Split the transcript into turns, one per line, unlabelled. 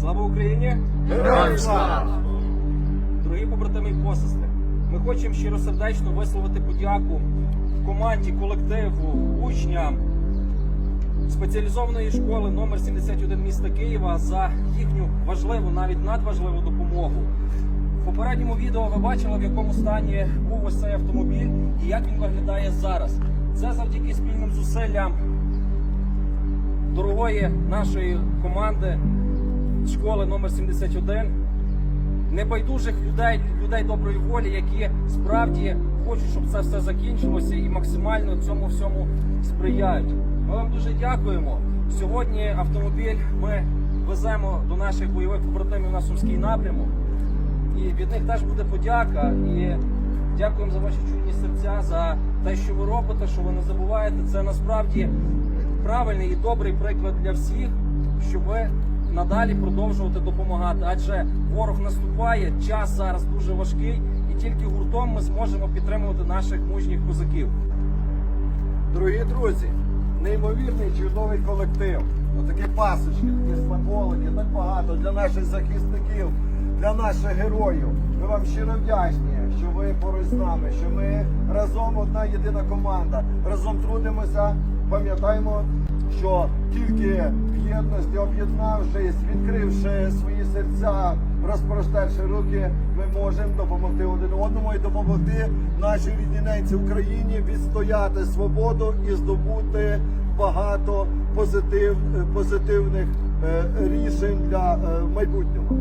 Слава Україні!
Героям слава!
Дорогі побратими і посестри, ми хочемо щиросердечно висловити подяку команді, колективу, учням спеціалізованої школи номер 71 міста Києва за їхню важливу, навіть надважливу допомогу. В попередньому відео ви бачили, в якому стані був ось цей автомобіль і як він виглядає зараз. Це завдяки спільним зусиллям дорогої нашої команди школи номер 71 небайдужих людей, людей доброї волі, які справді хочуть, щоб це все закінчилося і максимально цьому всьому сприяють. Ми вам дуже дякуємо. Сьогодні автомобіль ми веземо до наших бойових побратимів на Сумський напрямок. І від них теж буде подяка. І дякуємо за ваші чуйні серця, за те, що ви робите, що ви не забуваєте. Це насправді правильний і добрий приклад для всіх, щоб ви надалі продовжувати допомагати. Адже ворог наступає, час зараз дуже важкий, і тільки гуртом ми зможемо підтримувати наших мужніх козаків.
Дорогі друзі, неймовірний чудовий колектив. Отакі пасочки, такі смаколики, так багато для наших захисників, для наших героїв. Ми вам щиро вдячні, що ви поруч з нами, що ми разом одна єдина команда. Разом трудимося, пам'ятаємо, що тільки в єдності, об'єднавшись, відкривши свої серця, розпростерши руки, ми можемо допомогти один одному і допомогти нашій рідній Україні відстояти свободу і здобути багато позитив, позитивних е, рішень для е, майбутнього.